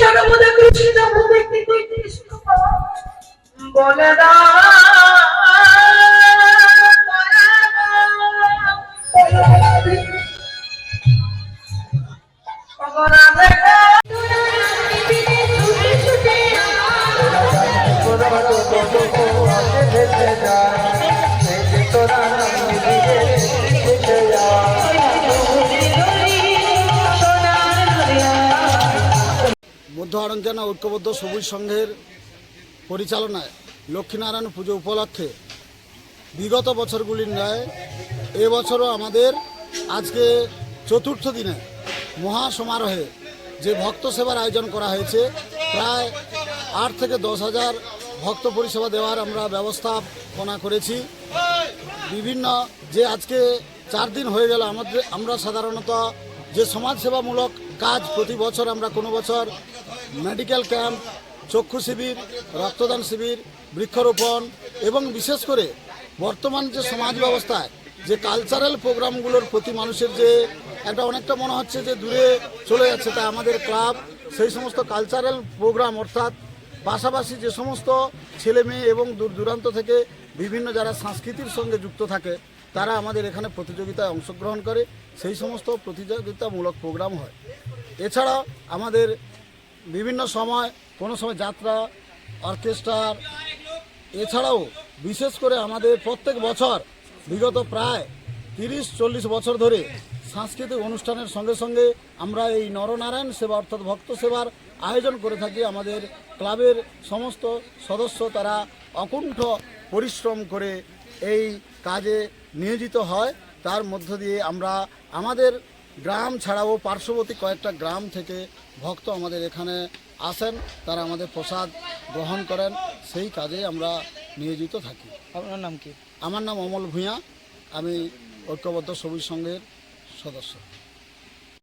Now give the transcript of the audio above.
সর্বদা কৃষ্ণ বলে না মধ্য আরঞ্জনা ঐক্যবদ্ধ সবুজ সংঘের পরিচালনায় লক্ষ্মীনারায়ণ পুজো উপলক্ষে বিগত বছরগুলির ন্যায় এবছরও আমাদের আজকে চতুর্থ দিনে মহা সমারোহে যে ভক্ত সেবার আয়োজন করা হয়েছে, প্রায় আট থেকে দশ হাজার ভক্ত পরিষেবা দেওয়ার আমরা ব্যবস্থাপনা করেছি। বিভিন্ন যে আজকে চার দিন হয়ে গেল, আমাদের আমরা সাধারণত যে সমাজসেবামূলক কাজ প্রতি বছর আমরা কোনো বছর মেডিকেল ক্যাম্প, চক্ষু শিবির, রক্তদান শিবির, বৃক্ষরোপণ এবং বিশেষ করে বর্তমান যে সমাজ ব্যবস্থায়, যে কালচারাল প্রোগ্রামগুলোর প্রতি মানুষের যে একটা অনেকটা মনে হচ্ছে যে দূরে চলে যাচ্ছে তা আমাদের ক্লাব সেই সমস্ত কালচারাল প্রোগ্রাম অর্থাৎ পাশাপাশি যে সমস্ত ছেলে মেয়ে এবং দূর দূরান্ত থেকে বিভিন্ন যারা সংস্কৃতির সঙ্গে যুক্ত থাকে, তারা আমাদের এখানে প্রতিযোগিতায় অংশগ্রহণ করে, সেই সমস্ত প্রতিযোগিতামূলক প্রোগ্রাম হয়। এছাড়া আমাদের বিভিন্ন সময়, কোনো সময় যাত্রা, অর্কেস্ট্রার। এছাড়াও বিশেষ করে আমাদের প্রত্যেক বছর, বিগত প্রায় তিরিশ, চল্লিশ বছর ধরে সাংস্কৃতিক অনুষ্ঠানের সঙ্গে সঙ্গে আমরা এই নরনারায়ণ সেবা, অর্থাৎ ভক্ত সেবার আয়োজন করে থাকি। আমাদের ক্লাবের সমস্ত সদস্য তারা অকুণ্ঠ পরিশ্রম করে এই কাজে নিয়োজিত হয়। তার মধ্য দিয়ে আমরা আমাদের গ্রাম ছাড়াও পার্শ্ববর্তী কয়েকটা গ্রাম থেকে ভক্ত আমাদের এখানে আসেন তারা আমাদের প্রসাদ গ্রহণ করেন। সেই কাজে আমরা নিয়োজিত থাকি। আপনার নাম কি? আমার নাম অমল ভূঁয়া আমি ঐক্যবদ্ধ সবুজ সংঘের সদস্য।